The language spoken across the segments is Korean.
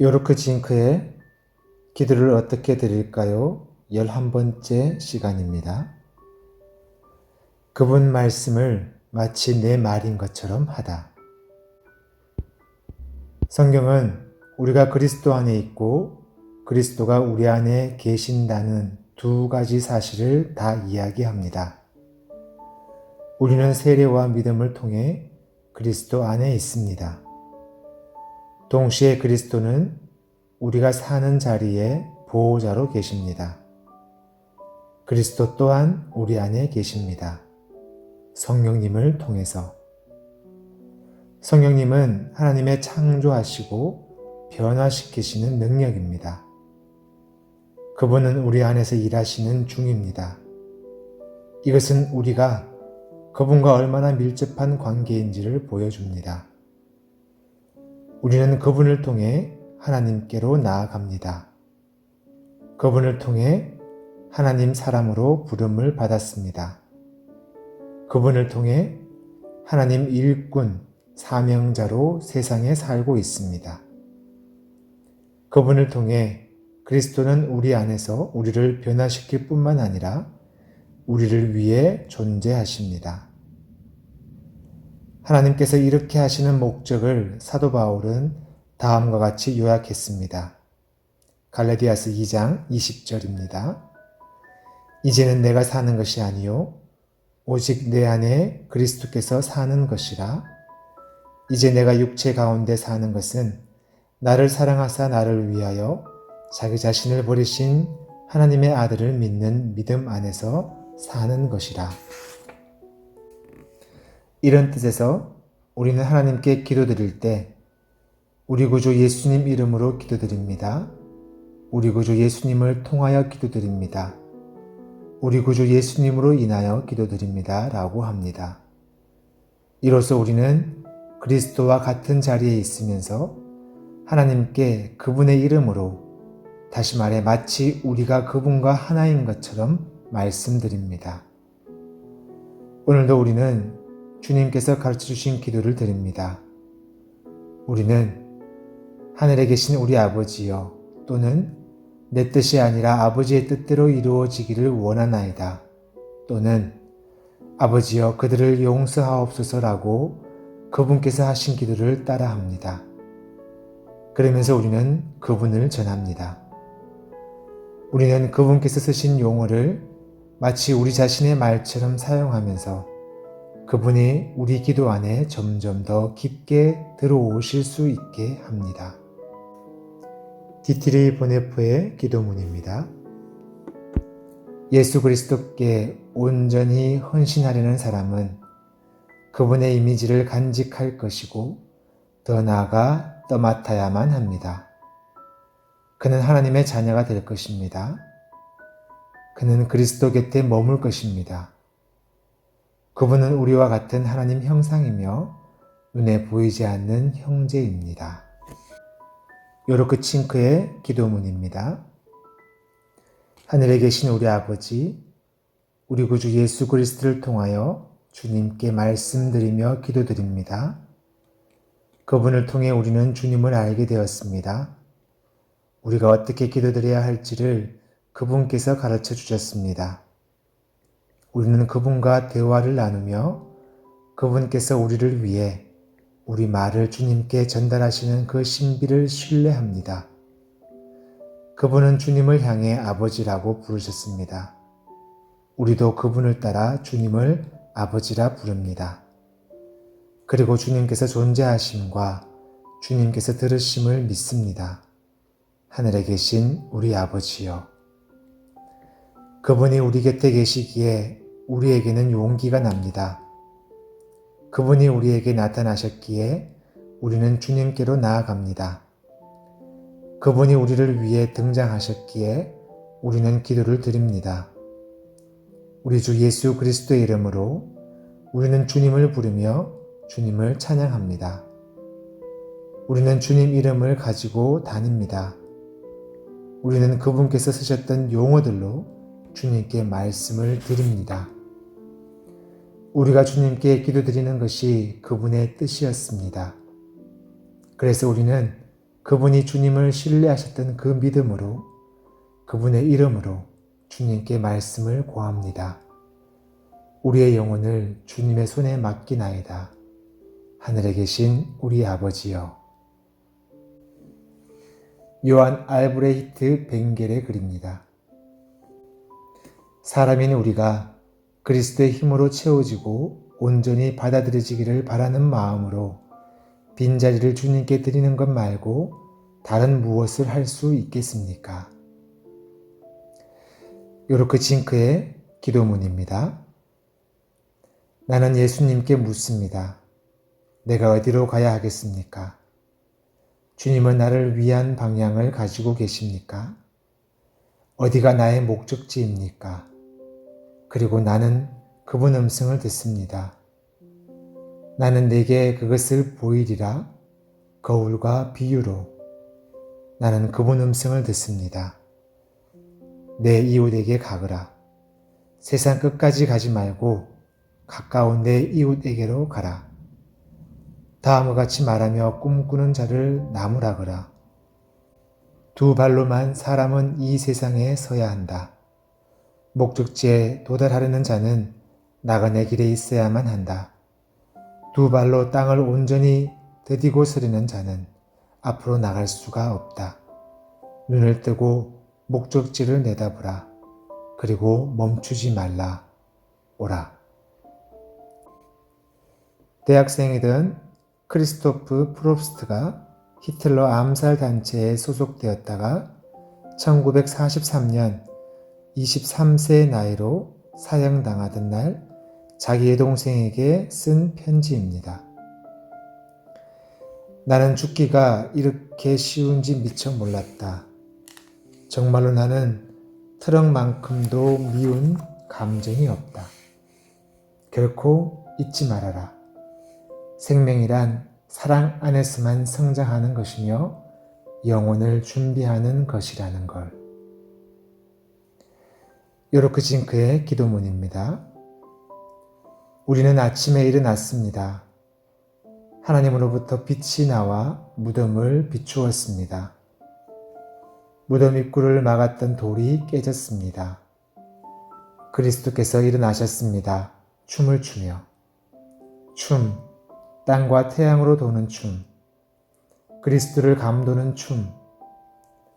요르크 징크의 기도를 어떻게 드릴까요? 11번째 시간입니다. 그분 말씀을 마치 내 말인 것처럼 하다. 성경은 우리가 그리스도 안에 있고 그리스도가 우리 안에 계신다는 두 가지 사실을 다 이야기합니다. 우리는 세례와 믿음을 통해 그리스도 안에 있습니다. 동시에 그리스도는 우리가 사는 자리에 보호자로 계십니다. 그리스도 또한 우리 안에 계십니다. 성령님을 통해서. 성령님은 하나님의 창조하시고 변화시키시는 능력입니다. 그분은 우리 안에서 일하시는 중입니다. 이것은 우리가 그분과 얼마나 밀접한 관계인지를 보여줍니다. 우리는 그분을 통해 하나님께로 나아갑니다. 그분을 통해 하나님 사람으로 부름을 받았습니다. 그분을 통해 하나님 일꾼, 사명자로 세상에 살고 있습니다. 그분을 통해 그리스도는 우리 안에서 우리를 변화시킬 뿐만 아니라 우리를 위해 존재하십니다. 하나님께서 이렇게 하시는 목적을 사도 바울은 다음과 같이 요약했습니다. 갈라디아스 2장 20절입니다. 이제는 내가 사는 것이 아니요 오직 내 안에 그리스도께서 사는 것이라 이제 내가 육체 가운데 사는 것은 나를 사랑하사 나를 위하여 자기 자신을 버리신 하나님의 아들을 믿는 믿음 안에서 사는 것이라. 이런 뜻에서 우리는 하나님께 기도드릴 때 우리 구주 예수님 이름으로 기도드립니다. 우리 구주 예수님을 통하여 기도드립니다. 우리 구주 예수님으로 인하여 기도드립니다. 라고 합니다. 이로써 우리는 그리스도와 같은 자리에 있으면서 하나님께 그분의 이름으로 다시 말해 마치 우리가 그분과 하나인 것처럼 말씀드립니다. 오늘도 우리는 주님께서 가르쳐 주신 기도를 드립니다. 우리는 하늘에 계신 우리 아버지여 또는 내 뜻이 아니라 아버지의 뜻대로 이루어지기를 원하나이다. 또는 아버지여 그들을 용서하옵소서라고 그분께서 하신 기도를 따라합니다. 그러면서 우리는 그분을 전합니다. 우리는 그분께서 쓰신 용어를 마치 우리 자신의 말처럼 사용하면서 그분이 우리 기도 안에 점점 더 깊게 들어오실 수 있게 합니다. 디티리 보네프의 기도문입니다. 예수 그리스도께 온전히 헌신하려는 사람은 그분의 이미지를 간직할 것이고 더 나아가 떠맡아야만 합니다. 그는 하나님의 자녀가 될 것입니다. 그는 그리스도 곁에 머물 것입니다. 그분은 우리와 같은 하나님 형상이며 눈에 보이지 않는 형제입니다. 요르크 칭크의 기도문입니다. 하늘에 계신 우리 아버지, 우리 구주 예수 그리스도를 통하여 주님께 말씀드리며 기도드립니다. 그분을 통해 우리는 주님을 알게 되었습니다. 우리가 어떻게 기도드려야 할지를 그분께서 가르쳐 주셨습니다. 우리는 그분과 대화를 나누며 그분께서 우리를 위해 우리 말을 주님께 전달하시는 그 신비를 신뢰합니다. 그분은 주님을 향해 아버지라고 부르셨습니다. 우리도 그분을 따라 주님을 아버지라 부릅니다. 그리고 주님께서 존재하심과 주님께서 들으심을 믿습니다. 하늘에 계신 우리 아버지요. 그분이 우리 곁에 계시기에 우리에게는 용기가 납니다. 그분이 우리에게 나타나셨기에 우리는 주님께로 나아갑니다. 그분이 우리를 위해 등장하셨기에 우리는 기도를 드립니다. 우리 주 예수 그리스도의 이름으로 우리는 주님을 부르며 주님을 찬양합니다. 우리는 주님 이름을 가지고 다닙니다. 우리는 그분께서 쓰셨던 용어들로 주님께 말씀을 드립니다. 우리가 주님께 기도드리는 것이 그분의 뜻이었습니다. 그래서 우리는 그분이 주님을 신뢰하셨던 그 믿음으로 그분의 이름으로 주님께 말씀을 고합니다. 우리의 영혼을 주님의 손에 맡기나이다. 하늘에 계신 우리 아버지여. 요한 알브레히트 벵겔의 글입니다. 사람인 우리가 그리스도의 힘으로 채워지고 온전히 받아들여지기를 바라는 마음으로 빈자리를 주님께 드리는 것 말고 다른 무엇을 할 수 있겠습니까? 요르크 징크의 기도문입니다. 나는 예수님께 묻습니다. 내가 어디로 가야 하겠습니까? 주님은 나를 위한 방향을 가지고 계십니까? 어디가 나의 목적지입니까? 그리고 나는 그분 음성을 듣습니다. 나는 내게 그것을 보이리라 거울과 비유로 나는 그분 음성을 듣습니다. 내 이웃에게 가거라. 세상 끝까지 가지 말고 가까운 내 이웃에게로 가라. 다음과 같이 말하며 꿈꾸는 자를 나무라거라. 두 발로만 사람은 이 세상에 서야 한다. 목적지에 도달하려는 자는 나그네 길에 있어야만 한다. 두 발로 땅을 온전히 디디고 서리는 자는 앞으로 나갈 수가 없다. 눈을 뜨고 목적지를 내다보라. 그리고 멈추지 말라. 오라. 대학생이던 크리스토프 프롭스트가 히틀러 암살 단체에 소속되었다가 1943년 23세 나이로 사형당하던 날 자기의 동생에게 쓴 편지입니다. 나는 죽기가 이렇게 쉬운지 미처 몰랐다. 정말로 나는 트럭만큼도 미운 감정이 없다. 결코 잊지 말아라. 생명이란 사랑 안에서만 성장하는 것이며 영혼을 준비하는 것이라는 걸. 요르크 징크의 기도문입니다. 우리는 아침에 일어났습니다. 하나님으로부터 빛이 나와 무덤을 비추었습니다. 무덤 입구를 막았던 돌이 깨졌습니다. 그리스도께서 일어나셨습니다. 춤을 추며. 춤, 땅과 태양으로 도는 춤. 그리스도를 감도는 춤.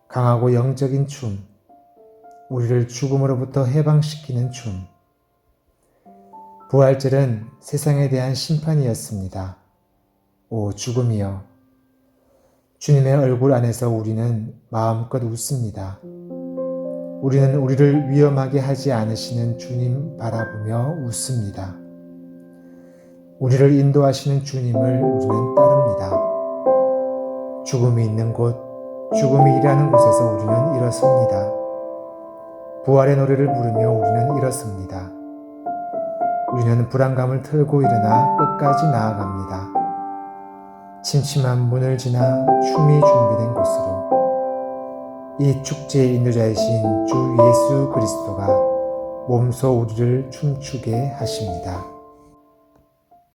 강하고 영적인 춤. 우리를 죽음으로부터 해방시키는 춤. 부활절은 세상에 대한 심판이었습니다. 오 죽음이여. 주님의 얼굴 안에서 우리는 마음껏 웃습니다. 우리는 우리를 위험하게 하지 않으시는 주님 바라보며 웃습니다. 우리를 인도하시는 주님을 우리는 따릅니다. 죽음이 있는 곳, 죽음이 일하는 곳에서 우리는 일어섭니다. 부활의 노래를 부르며 우리는 일어섭니다. 우리는 불안감을 털고 일어나 끝까지 나아갑니다. 침침한 문을 지나 춤이 준비된 곳으로 이 축제의 인도자이신 주 예수 그리스도가 몸소 우리를 춤추게 하십니다.